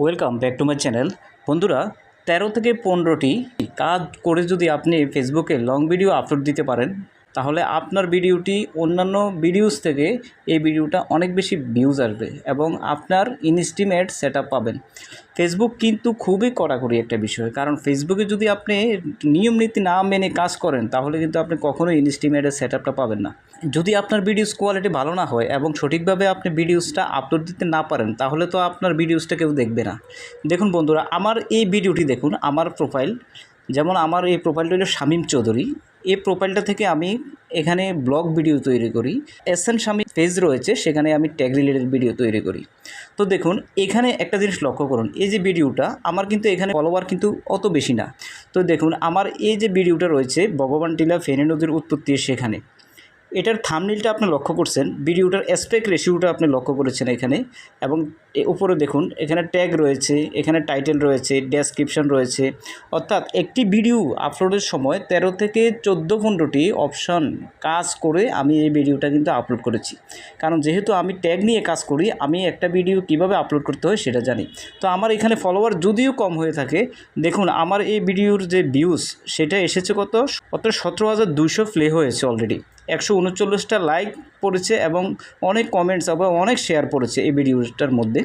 Welcome back to my channel. বন্ধুরা, তেরো থেকে পনেরোটি কাজ করে যদি আপনি ফেসবুকে লং ভিডিও আপলোড দিতে পারেন তাহলে আপনার ভিডিওটি অন্যান্য ভিডিওস থেকে এই ভিডিওটা অনেক বেশি ভিউজ আসবে এবং আপনার ইনস্টিমেট সেট পাবেন। ফেসবুক কিন্তু খুবই কড়াকড়ি একটা বিষয়, কারণ ফেসবুকে যদি আপনি নিয়ম নীতি না মেনে কাজ করেন, তাহলে কিন্তু আপনি কখনোই ইনস্টিমেটের সেট পাবেন না। যদি আপনার ভিডিওস কোয়ালিটি ভালো না হয় এবং সঠিকভাবে আপনি ভিডিওসটা আপলোড দিতে না পারেন, তাহলে তো আপনার ভিডিওসটা কেউ দেখবে না। দেখুন বন্ধুরা, আমার এই ভিডিওটি দেখুন, আমার প্রোফাইল যেমন আমার এই প্রোফাইলটা হলো শামীম চৌধুরী। এই প্রোফাইলটা থেকে আমি এখানে ব্লগ ভিডিও তৈরি করি। এসেন্স আমি পেজ রয়েছে, সেখানে আমি ট্যাগ রিলেটেড ভিডিও তৈরি করি। তো দেখুন, এখানে একটা জিনিস লক্ষ্য করুন, এই যে ভিডিওটা আমার কিন্তু এখানে ফলোয়ার কিন্তু অত বেশি না। তো দেখুন, আমার এই যে ভিডিওটা রয়েছে, ভগবান টিলা ফেনী নদীর উৎপত্তি সেখানে। এটার থামনিলটা আপনি লক্ষ্য করছেন, ভিডিওটার অ্যাসপেক্ট রেশিওটা আপনি লক্ষ্য করেছেন এখানে, এবং উপরে দেখুন, এখানে ট্যাগ রয়েছে, এখানে টাইটেল রয়েছে ডেসক্রিপশন রয়েছে, অর্থাৎ একটি ভিডিও আপলোডের সময় তেরো থেকে চোদ্দ পনেরোটি অপশন কাজ করে আমি এই ভিডিওটা কিন্তু আপলোড করেছি। কারণ যেহেতু আমি ট্যাগ নিয়ে কাজ করি, আমি একটা ভিডিও কীভাবে আপলোড করতে হয় সেটা জানি। তো আমার এখানে ফলোয়ার যদিও কম হয়ে থাকে, দেখুন আমার এই ভিডিওর যে ভিউজ সেটা এসেছে কত? কত সতেরো হাজার দুশো প্লে হয়েছে অলরেডি একশো উনচল্লিশটা লাইক পড়েছে এবং অনেক কমেন্টস এবং অনেক শেয়ার পড়েছে এই ভিডিওটার মধ্যে।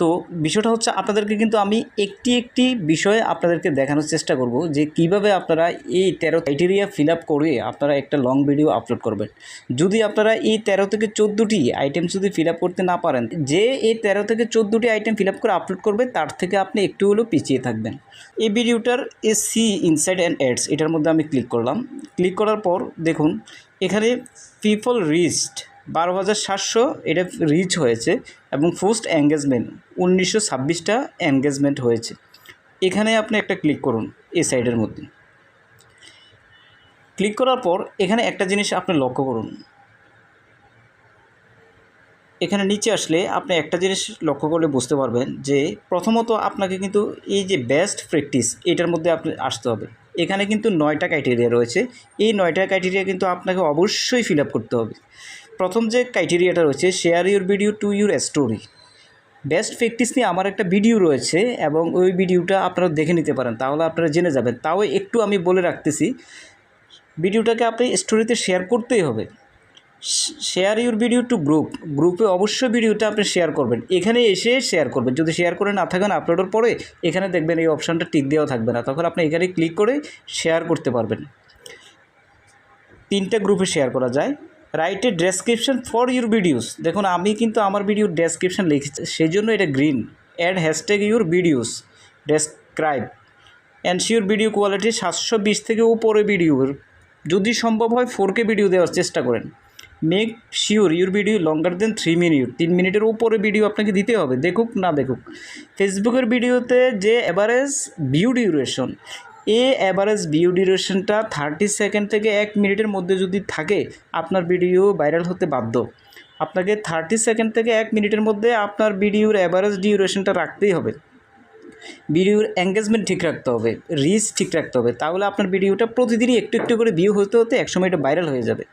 তো বিষয়টা হচ্ছে আপনাদেরকে কিন্তু আমি একটি একটি বিষয়ে আপনাদেরকে দেখানোর চেষ্টা করব যে কীভাবে আপনারা এই তেরো ক্রাইটেরিয়া ফিল আপ করে আপনারা একটা লং ভিডিও আপলোড করবেন। যদি আপনারা এই তেরো থেকে চোদ্দোটি আইটেম যদি ফিল আপ করতে না পারেন, যে এই তেরো থেকে চোদ্দোটি আইটেম ফিল আপ করে আপলোড করবে, তার থেকে আপনি একটু হলেও পিছিয়ে থাকবেন। এই ভিডিওটার এ সি ইনসাইড অ্যান্ড অ্যাডস এটার মধ্যে আমি ক্লিক করলাম। ক্লিক করার পর দেখুন, এখানে পিপল রিচড বারো হাজার সাতশো এটা রিচ হয়েছে এবং ফার্স্ট এঙ্গেজমেন্ট উনিশশো ছাব্বিশটা এঙ্গেজমেন্ট হয়েছে। এখানে আপনি একটা ক্লিক করুন এই সাইডের মধ্যে। ক্লিক করার পর এখানে একটা জিনিস আপনি লক্ষ্য করুন। এখানে নিচে আসলে আপনি একটা জিনিস লক্ষ্য করলে বুঝতে পারবেন যে প্রথমত আপনাকে কিন্তু এই যে বেস্ট প্র্যাকটিস এটার মধ্যে আপনি আসতে হবে। এখানে কিন্তু নয়টা ক্রাইটেরিয়া রয়েছে। এই নয়টা ক্রাইটেরিয়া কিন্তু আপনাকে অবশ্যই ফিল করতে হবে। প্রথম যে ক্রাইটেরিয়াটা রয়েছে share your video to your story best practice নিয়ে আমার একটা ভিডিও রয়েছে এবং ওই ভিডিওটা আপনারা দেখে নিতে পারেন, তাহলে আপনারা জেনে যাবেন। তাও একটু আমি বলে রাখতেছি ভিডিওটাকে আপনি স্টোরিতে শেয়ার করতেই হবে। Share your video to group গ্রুপে অবশ্যই ভিডিওটা আপনি শেয়ার করবেন। এখানে এসে শেয়ার করবেন। যদি শেয়ার করে না থাকেন আপলোডের পরে এখানে দেখবেন এই অপশানটা টিক দেওয়া থাকবে না। তখন আপনি এখানে ক্লিক করে শেয়ার করতে পারবেন। তিনটা গ্রুপে শেয়ার করা যায়। Write a description for your videos দেখুন, আমি কিন্তু আমার ভিডিওর ডেসক্রিপশন লিখেছি সেই জন্য এটা green add hashtag your videos describe ensure video quality সাতশো বিশ থেকে উপরে ভিডিওর যদি সম্ভব হয় ফোর কে ভিডিও দেওয়ার চেষ্টা করেন। Make sure your video longer than three minute তিন মিনিটের উপরে ভিডিও আপনাকে দিতে হবে, দেখুক না দেখুক। ফেসবুকের ভিডিওতে যে অ্যাভারেজ ভিউ ডিউরেশন এ অ্যাভারেজ ভিউ ডিউরেশনটা থার্টি সেকেন্ড থেকে এক মিনিটের মধ্যে যদি থাকে, আপনার ভিডিও ভাইরাল হতে বাধ্য। আপনাকে থার্টি সেকেন্ড থেকে এক মিনিটের মধ্যে আপনার ভিডিওর অ্যাভারেজ ডিউরেশনটা রাখতেই হবে। ভিডিওর এঙ্গেজমেন্ট ঠিক রাখতে হবে রিচ ঠিক রাখতে হবে। তাহলে আপনার ভিডিওটা প্রতিদিনই একটু একটু করে ভিউ হতে হতে একসময় এটা ভাইরাল হয়ে যাবে।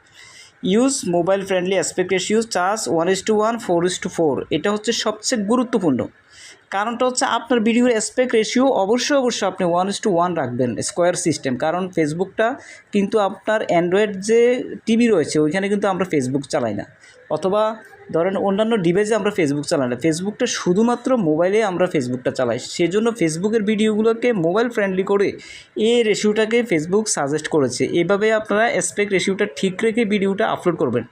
Use mobile friendly aspect ratio charge one is to one four is to four এটা হচ্ছে সবচেয়ে গুরুত্বপূর্ণ। কারণটা হচ্ছে আপনার ভিডিওর অ্যাসপেক্ট রেশিও অবশ্যই অবশ্যই আপনি ওয়ান ইস টু ওয়ান রাখবেন স্কোয়ার সিস্টেম কারণ ফেসবুকটা কিন্তু আপনার অ্যান্ড্রয়েড যে টিভি রয়েছে, ওইখানে কিন্তু আমরা ফেসবুক চালাই না। অথবা ধরেন অন্যান্য ডিভাইসে আমরা ফেসবুক চালাই না। ফেসবুকটা শুধুমাত্র মোবাইলে আমরা ফেসবুকটা চালাই। সেজন্য ফেসবুকের ভিডিওগুলোকে মোবাইল ফ্রেন্ডলি করে এই রেশিওটাকে ফেসবুক সাজেস্ট করেছে। এভাবে আপনারা অ্যাসপেক্ট রেশিওটা ঠিক রেখে ভিডিওটা আপলোড করবেন।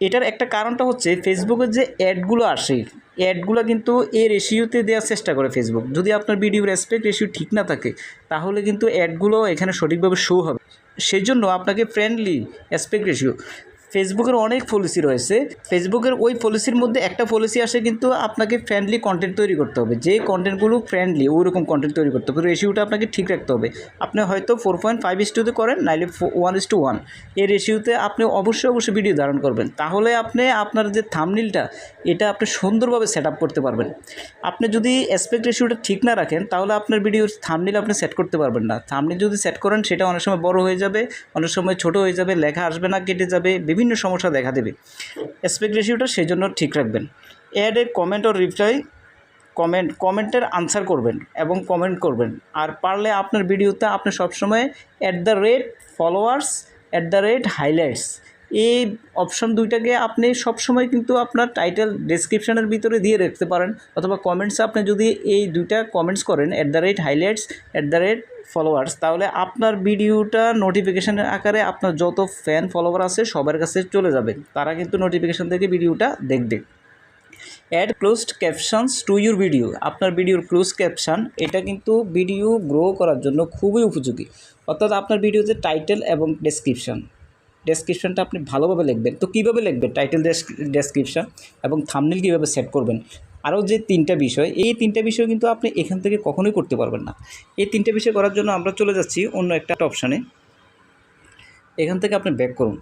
এটার একটা কারণটা হচ্ছে, ফেসবুকের যে অ্যাডগুলো আসে অ্যাডগুলো কিন্তু এ রেশিওতে দেওয়ার চেষ্টা করে ফেসবুক যদি আপনার ভিডিওর অ্যাসপেক্ট রেশিও ঠিক না থাকে, তাহলে কিন্তু অ্যাডগুলো এখানে সঠিকভাবে শো হবে। সেই জন্য আপনাকে ফ্রেন্ডলি অ্যাসপেক্ট রেশিও ফেসবুকের অনেক পলিসি রয়েছে। ফেসবুকের ওই পলিসির মধ্যে একটা পলিসি আসে কিন্তু আপনাকে ফ্রেন্ডলি কন্টেন্ট তৈরি করতে হবে। যে কন্টেন্টগুলো ফ্রেন্ডলি ওই রকম কন্টেন্ট তৈরি করতে হবে। রেশিওটা আপনাকে ঠিক রাখতে হবে। আপনি হয়তো ফোর পয়েন্ট ফাইভ ইস টুতে করেন নাইলে ওয়ান ইস টু ওয়ান এই রেশিওতে আপনি অবশ্যই অবশ্যই ভিডিও ধারণ করবেন। তাহলে আপনি আপনার যে থামনিলটা এটা আপনি সুন্দরভাবে সেট আপ করতে পারবেন। আপনি যদি অ্যাসপেক্ট রেশিওটা ঠিক না রাখেন, তাহলে আপনার ভিডিওর থামনিল আপনি সেট করতে পারবেন না। থামনিল যদি সেট করেন, সেটা অনেক সময় বড় হয়ে যাবে, অনেক সময় ছোট হয়ে যাবে, লেখা আসবে না, কেটে যাবে, বিভিন্ন সমস্যা দেখা দেবে। অ্যাসপেক্ট রেশিওটা সেই জন্য ঠিক রাখবেন। অ্যাড এ কমেন্ট ও রিপ্লাই কমেন্ট কমেন্টের আনসার করবেন এবং কমেন্ট করবেন। আর পারলে আপনার ভিডিওতে আপনি সবসময় at the rate followers at the rate highlights এই অপশন দুইটাকে আপনি সবসময় কিন্তু আপনার টাইটেল ডেসক্রিপশনের ভিতরে দিয়ে রাখতে পারেন অথবা কমেন্টসে আপনি যদি এই দুইটা কমেন্টস করেন at the rate highlights at the rate followers তাহলে আপনার ভিডিওটা নোটিফিকেশনের আকারে আপনার যত ফ্যান ফলোয়ার আছে সবার কাছে চলে যাবে। তারা কিন্তু নোটিফিকেশান থেকে ভিডিওটা দেখবে। Add closed captions to your video আপনার ভিডিওর ক্লোজ ক্যাপশন এটা কিন্তু ভিডিও গ্রো করার জন্য খুবই উপযোগী। অর্থাৎ আপনার ভিডিওতে টাইটেল এবং ডেসক্রিপশন ডেসক্রিপশনটা আপনি ভালোভাবে লিখবেন। তো কীভাবে লিখবেন? টাইটেল ডেসক্রিপশন এবং থামনেল কীভাবে সেট করবেন? আরও যে তিনটা বিষয়, এই তিনটা বিষয় কিন্তু আপনি এখান থেকে কখনোই করতে পারবেন না। এই তিনটা বিষয় করার জন্য আমরা চলে যাচ্ছি অন্য একটা অপশানে এখান থেকে আপনি ব্যাক করুন।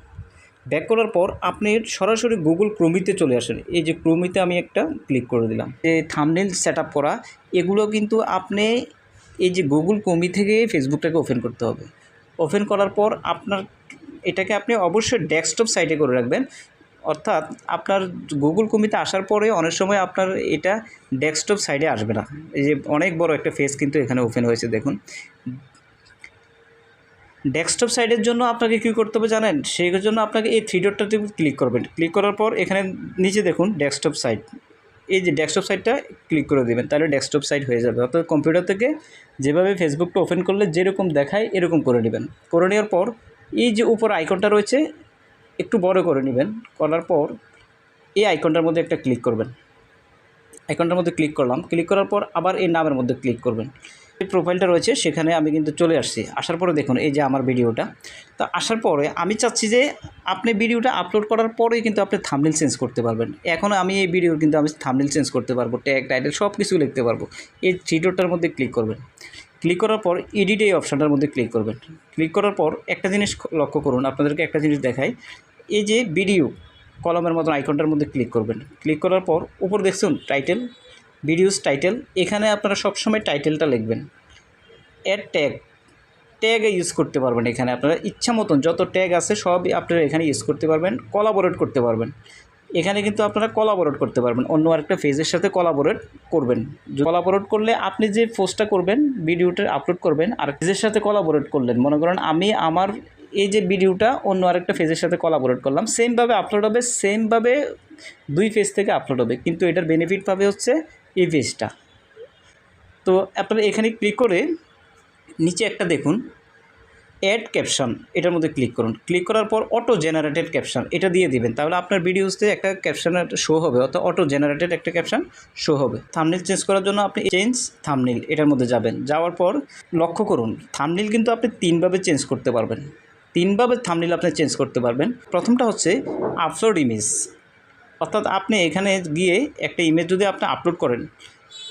ব্যাক করার পর আপনি সরাসরি গুগল ক্রোমিতে চলে আসেন। এই যে ক্রোমিতে আমি একটা ক্লিক করে দিলাম। যে থামনেল সেট করা, এগুলো কিন্তু আপনি এই যে গুগল ক্রমি থেকে ফেসবুকটাকে ওপেন করতে হবে। ওপেন করার পর আপনার এটাকে আপনি অবশ্যই ডেস্কটপ সাইটে করে রাখবেন। অর্থাৎ আপনার গুগল কমিতে আসার পরে অনেক সময় আপনার এটা ডেস্কটপ সাইডে আসবে না। এই যে অনেক বড় একটা ফেস কিন্তু এখানে ওপেন হয়েছে, দেখুন। ডেস্কটপ সাইডের জন্য আপনাকে কী করতে হবে জানেন? সেই জন্য আপনাকে এই থ্রি ডটটাতে ক্লিক করবেন। ক্লিক করার পর এখানে নিচে দেখুন ডেস্কটপ সাইট এই যে ডেস্কটপ সাইটটা ক্লিক করে দেবেন, তাহলে ডেস্কটপ সাইট হয়ে যাবে। অর্থাৎ কম্পিউটার থেকে যেভাবে ফেসবুকটা ওপেন করলে যেরকম দেখায় এরকম করে নেবেন। করে নেওয়ার পর এই যে উপর আইকনটা রয়েছে, একটু বড় করে নেবেন। করার পর এই আইকনটার মধ্যে একটা ক্লিক করবেন। আইকনটার মধ্যে ক্লিক করলাম। ক্লিক করার পর আবার এই নামের মধ্যে ক্লিক করবেন। যে প্রোফাইলটা রয়েছে, সেখানে আমি কিন্তু চলে আসছি। আসার পরে দেখুন, এই যে আমার ভিডিওটা। তো আসার পরে আমি চাচ্ছি যে আপনি ভিডিওটা আপলোড করার পরেই কিন্তু আপনি থামনেল চেঞ্জ করতে পারবেন। এখন আমি এই ভিডিওর কিন্তু আমি থামনেল চেঞ্জ করতে পারব। ট্যাগ টাইটেল সব কিছু লিখতে পারব। এই থ্রি ডটটার মধ্যে ক্লিক করবেন। ক্লিক করার পর এডিট এই অপশানটার মধ্যে ক্লিক করবেন। ক্লিক করার পর একটা জিনিস লক্ষ্য করুন, আপনাদেরকে একটা জিনিস দেখাই। এই যে ভিডিও কলমের মতন আইকনটার মধ্যে ক্লিক করবেন। ক্লিক করার পর উপর দেখছেন টাইটেল ভিডিওস টাইটেল এখানে আপনারা সবসময় টাইটেলটা লিখবেন। অ্যাড ট্যাগ ট্যাগে ইউজ করতে পারবেন এখানে। আপনারা ইচ্ছা মতন যত ট্যাগ আছে সবই আপনারা এখানে ইউজ করতে পারবেন কলাবোরেট করতে পারবেন। এখানে কিন্তু আপনারা কলাবোরেট করতে পারবেন। অন্য আরেকটা ফেজের সাথে কলাবোরেট করবেন। কলাবোরেট করলে আপনি যে পোস্টটা করবেন ভিডিওটা আপলোড করবেন, আর ফেজের সাথে কলাবোরেট করলেন, মনে করেন আমি আমার এই যে ভিডিওটা অন্য আরেকটা ফেজের সাথে কলাবোরেট করলাম সেমভাবে আপলোড হবে সেমভাবে দুই ফেজ থেকে আপলোড হবে। কিন্তু এটার বেনিফিট পাবে হচ্ছে এই ফেজটা তো আপনারা এখানে ক্লিক করে নিচে একটা দেখুন অ্যাড ক্যাপশন এটার মধ্যে ক্লিক করুন। ক্লিক করার পর অটো জেনারেটেড ক্যাপশন এটা দিয়ে দিবেন। তাহলে আপনার ভিডিওসতে একটা ক্যাপশন শো হবে, অর্থাৎ অটো জেনারেটেড একটা ক্যাপশন শো হবে। থামনিল চেঞ্জ করার জন্য আপনি চেঞ্জ থামনিল এটার মধ্যে যাবেন। যাওয়ার পর লক্ষ্য করুন থামনিল কিন্তু আপনি তিনভাবে চেঞ্জ করতে পারবেন। তিনভাবে থামনিল আপনি চেঞ্জ করতে পারবেন। প্রথমটা হচ্ছে আপলোড ইমেজ অর্থাৎ আপনি এখানে গিয়ে একটা ইমেজ যদি আপনি আপলোড করেন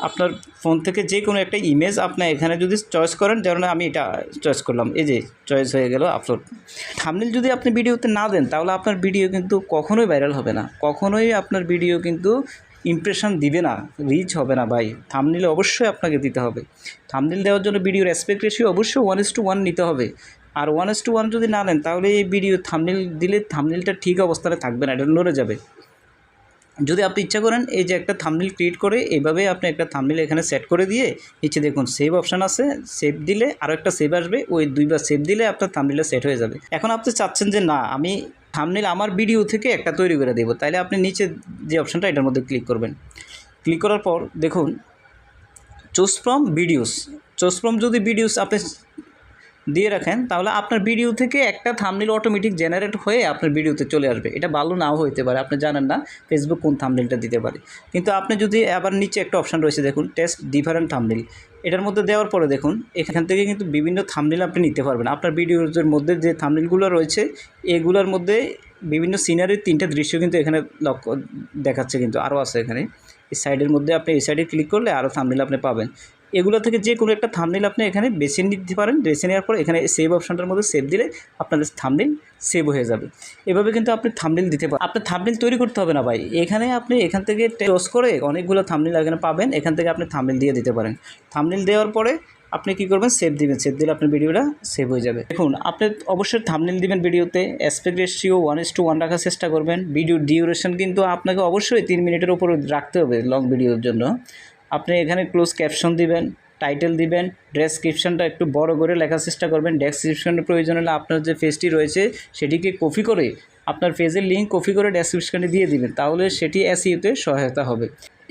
আপনার ফোন থেকে যে কোনো একটা ইমেজ আপনি এখানে যদি চয়েস করেন যেমন আমি এটা চয়েস করলাম। এই যে চয়েস হয়ে গেল আপলোড থামনেল যদি আপনি ভিডিওতে না দেন, তাহলে আপনার ভিডিও কিন্তু কখনোই ভাইরাল হবে না। কখনোই আপনার ভিডিও কিন্তু ইমপ্রেশন দিবে না রিচ হবে না ভাই। থামনিলে অবশ্যই আপনাকে দিতে হবে। থামনিল দেওয়ার জন্য ভিডিওর অ্যাসপেক্ট রেশিও অবশ্যই ওয়ান ইস টু ওয়ান নিতে হবে। আর ওয়ান ইস টু ওয়ান যদি না নেন তাহলে এই ভিডিও থামনিল দিলে থামনিলটা ঠিক অবস্থানে থাকবে না, এটা নড়ে যাবে। যদি আপনি ইচ্ছা করেন, এই যে একটা থামনিল ক্রিয়েট করে এইভাবে আপনি একটা থামনিল এখানে সেট করে দিয়ে নিচে দেখুন সেভ অপশান আছে সেভ দিলে আরও একটা সেভ আসবে, ওই দুইবার সেভ দিলে আপনার থামনিলটা সেট হয়ে যাবে। এখন আপনি চাচ্ছেন যে না, আমি থামনিল আমার ভিডিও থেকে একটা তৈরি করে দেবো তাহলে আপনি নিচে যে অপশানটা এটার মধ্যে ক্লিক করবেন। ক্লিক করার পর দেখুন choose from videos choose from যদি ভিডিওস আপনি দিয়ে রাখেন, তাহলে আপনার ভিডিও থেকে একটা থামনিল অটোমেটিক জেনারেট হয়ে আপনার ভিডিওতে চলে আসবে। এটা ভালো নাও হইতে পারে, আপনি জানেন না ফেসবুক কোন থামনিলটা দিতে পারে। কিন্তু আপনি যদি আবার নিচে একটা অপশান রয়েছে, দেখুন টেস্ট ডিফারেন্ট থামনিল এটার মধ্যে দেওয়ার পরে দেখুন, এখান থেকে কিন্তু বিভিন্ন থামনিল আপনি নিতে পারবেন। আপনার ভিডিওর মধ্যে যে থামনিলগুলো রয়েছে, এগুলোর মধ্যে বিভিন্ন সিনারির তিনটা দৃশ্য কিন্তু এখানে লক্ষ্য দেখাচ্ছে কিন্তু আরও আছে এখানে। এই সাইডের মধ্যে আপনি এই সাইডে ক্লিক করলে আরও থামনিল আপনি পাবেন। এগুলো থেকে যে কোনো একটা থামনিল আপনি এখানে বেছে নিতে পারেন, বেছে নেওয়ার পর এখানে সেভ অপশানটার মধ্যে সেভ দিলে আপনাদের থামনিল সেভ হয়ে যাবে। এভাবে কিন্তু আপনি থামনিল দিতে পারেন আপনার থামনিল তৈরি করতে হবে না ভাই। এখানে আপনি এখান থেকে টস করে অনেকগুলো থামনিল এখানে পাবেন, এখান থেকে আপনি থামনিল দিয়ে দিতে পারেন। থামনিল দেওয়ার পরে আপনি কী করবেন? সেভ দিবেন। সেভ দিলে আপনার ভিডিওটা সেভ হয়ে যাবে। দেখুন, আপনি অবশ্যই থামনেল দিবেন ভিডিওতে। Aspect ratio one is to one রাখার চেষ্টা করবেন। ভিডিও ডিউরেশন কিন্তু আপনাকে অবশ্যই তিন মিনিটের উপরে রাখতে হবে লং ভিডিওর জন্য। আপনি এখানে ক্লোজ ক্যাপশন দিবেন টাইটেল দিবেন ডেসক্রিপশনটা একটু বড় করে লেখার চেষ্টা করবেন। ডেসক্রিপশনের প্রয়োজন হলে আপনার যে পেজটি রয়েছে, সেটিকে কপি করে আপনার পেজের লিঙ্ক কপি করে ডেসক্রিপশনে দিয়ে দিবেন, তাহলে সেটি এসইওতে সহায়তা হবে।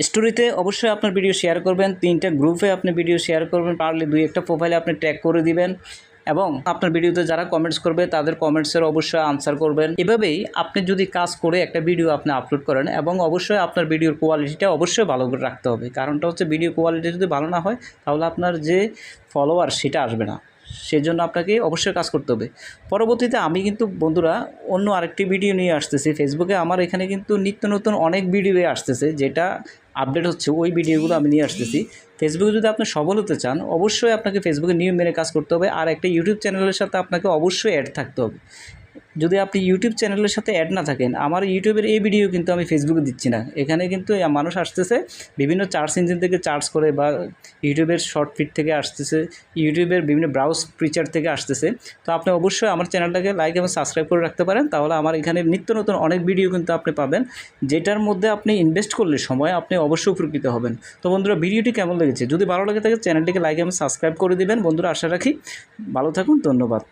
স্টোরিতে অবশ্যই আপনার ভিডিও শেয়ার করবেন, তিনটা গ্রুপে আপনি ভিডিও শেয়ার করবেন, পারলে দুই একটা প্রোফাইলে আপনি ট্র্যাক করে দিবেন। এবং আপনার ভিডিওতে যারা কমেন্টস করবে, তাদের কমেন্টসের অবশ্যই আনসার করবেন। এভাবেই আপনি যদি কাজ করে একটা ভিডিও আপনি আপলোড করেন এবং অবশ্যই আপনার ভিডিওর কোয়ালিটিটা অবশ্যই ভালো করে রাখতে হবে। কারণটা হচ্ছে ভিডিও কোয়ালিটি যদি ভালো না হয়, তাহলে আপনার যে ফলোয়ার সেটা আসবে না। সেজন্য আপনাকে অবশ্যই কাজ করতে হবে। পরবর্তীতে আমি কিন্তু বন্ধুরা অন্য আরেকটি ভিডিও নিয়ে আসতেছি। ফেসবুকে আমার এখানে কিন্তু নিত্য নতুন অনেক ভিডিও আসতেছে, যেটা আপডেট হচ্ছে ওই ভিডিওগুলো আমি নিয়ে আসতেছি। ফেসবুকে যদি আপনি সবল হতে চান, অবশ্যই আপনাকে ফেসবুকে নিয়ম মেনে কাজ করতে হবে। আর একটা ইউটিউব চ্যানেলের সাথে আপনাকে অবশ্যই অ্যাড থাকতে হবে। যদি আপনি ইউটিউব চ্যানেলের সাথে অ্যাড না থাকেন, আমার ইউটিউবের এই ভিডিও কিন্তু আমি ফেসবুকে দিচ্ছি না। এখানে কিন্তু মানুষ আসতেছে, বিভিন্ন চার্জ ইঞ্জিন থেকে চার্জ করে বা ইউটিউবের শর্ট ফিট থেকে আসতেছে ইউটিউবের বিভিন্ন ব্রাউজ ফিচার থেকে আসতেছে। তো আপনি অবশ্যই আমার চ্যানেলটাকে লাইক এবং সাবস্ক্রাইব করে রাখতে পারেন, তাহলে আমার এখানে নিত্য নতুন অনেক ভিডিও কিন্তু আপনি পাবেন, যেটার মধ্যে আপনি ইনভেস্ট করলে সময় আপনি অবশ্যই উপকৃত হবেন। তো বন্ধুরা ভিডিওটি কেমন লেগেছে? যদি ভালো লাগে থাকে চ্যানেলটিকে লাইক এবং সাবস্ক্রাইব করে দেবেন। বন্ধুরা, আশা রাখি ভালো থাকুন, ধন্যবাদ।